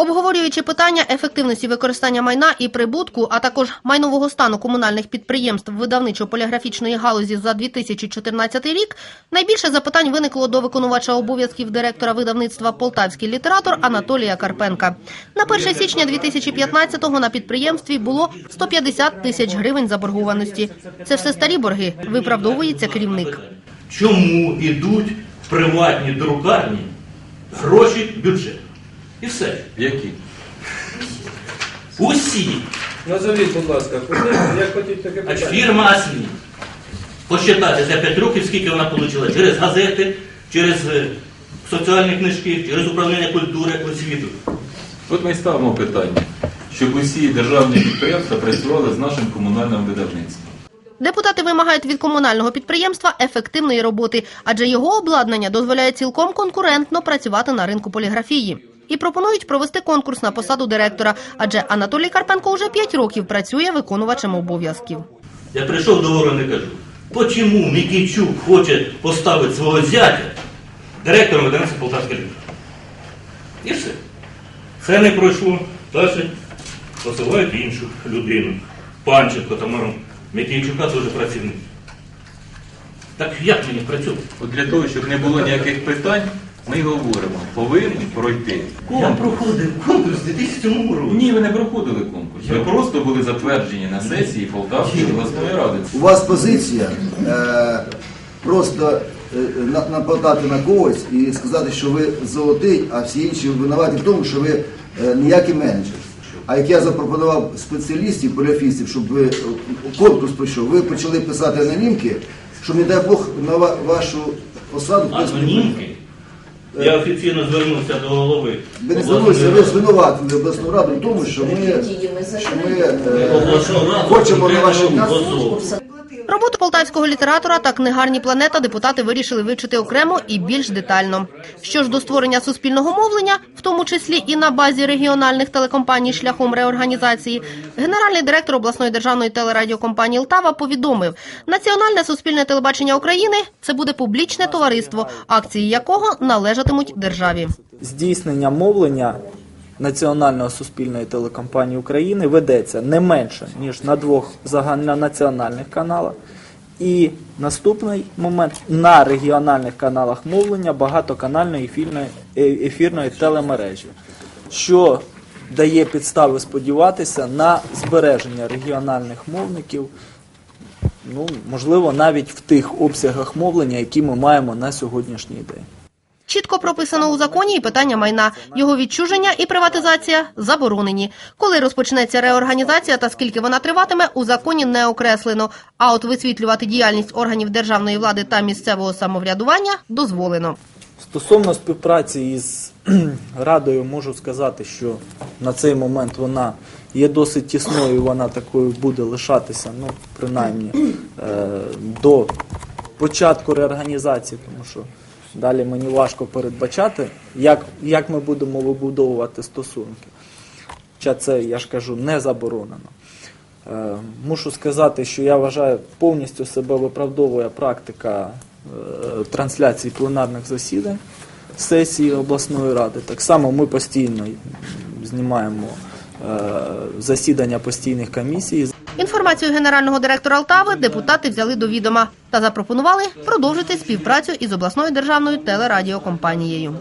Обговорюючи питання ефективності використання майна і прибутку, а також майнового стану комунальних підприємств видавничо-поліграфічної галузі за 2014 рік, найбільше запитань виникло до виконувача обов'язків директора видавництва «Полтавський літератор» Анатолія Карпенка. На 1 січня 2015-го на підприємстві було 150 тисяч гривень заборгованості. Це все старі борги, виправдовується керівник. Чому йдуть приватні друкарні гроші бюджету? І все. Які? Усі. Назовіть, будь ласка, куди, як хотіть таке питання? фірма Аслі. Посчитати за 5 років, скільки вона отримала через газети, через е, соціальні книжки, через управління культури, освіту. От ми й ставимо питання, щоб усі державні підприємства працювали з нашим комунальним видавництвом. Депутати вимагають від комунального підприємства ефективної роботи, адже його обладнання дозволяє цілком конкурентно працювати на ринку поліграфії. І пропонують провести конкурс на посаду директора, адже Анатолій Карпенко вже 5 років працює виконувачем обов'язків. Я прийшов до Ворона і кажу, почому Микійчук хоче поставити свого зятя директором видавництва Полтавська літа? І все. Це не пройшло. Далі посилають іншу людину. Панченко, Тамару Микійчука теж працівник. Так як мені працювати? От для того, щоб не було ніяких питань, ми говоримо, повинні пройти. Я проходив конкурс у 2007 році. Ні, ви не проходили конкурс. Ви просто були затверджені на сесії Полтавської обласної ради. У вас позиція е, просто е, на- нападати на когось і сказати, що ви золотий, а всі інші винуваті в тому, що ви е, ніякий менеджер. А як я запропонував спеціалістів, поліофістів, щоб ви е, конкурс пройшов, ви почали писати анонімки, щоб, не дай Бог, на ва- вашу посаду хтось Анонімки. Я офіційно звернувся до голови. ви не звернулися, ви звинуватили обласну раду в тому, що ми, що ми е, хочемо на ваше місце. конкретного особу. Роботу полтавського літератора та книгарні планета депутати вирішили вивчити окремо і більш детально. Що ж до створення суспільного мовлення, в тому числі і на базі регіональних телекомпаній шляхом реорганізації, генеральний директор обласної державної телерадіокомпанії Лтава повідомив, Національне суспільне телебачення України це буде публічне товариство, акції якого належатимуть державі. здійснення мовлення Національної суспільної телекомпанії України ведеться не менше, ніж на двох загальнонаціональних каналах. І наступний момент на регіональних каналах мовлення багатоканальної е, ефірної телемережі, що дає підстави сподіватися на збереження регіональних мовників, ну можливо, навіть в тих обсягах мовлення, які ми маємо на сьогоднішній день. Чітко прописано у законі і питання майна. Його відчуження і приватизація заборонені. Коли розпочнеться реорганізація та скільки вона триватиме, у законі не окреслено. А от висвітлювати діяльність органів державної влади та місцевого самоврядування дозволено. Стосовно співпраці із радою, можу сказати, що на цей момент вона є досить тісною, вона такою буде лишатися, ну принаймні е, до початку реорганізації, тому що далі мені важко передбачати, як, як ми будемо вибудовувати стосунки. Хоча це, я ж кажу, не заборонено. Е, Мушу сказати, що я вважаю, повністю себе виправдовує практика е, трансляції пленарних засідань сесії обласної ради. Так само ми постійно знімаємо е, засідання постійних комісій. Інформацію генерального директора Алтави депутати взяли до відома та запропонували продовжити співпрацю із обласною державною телерадіокомпанією.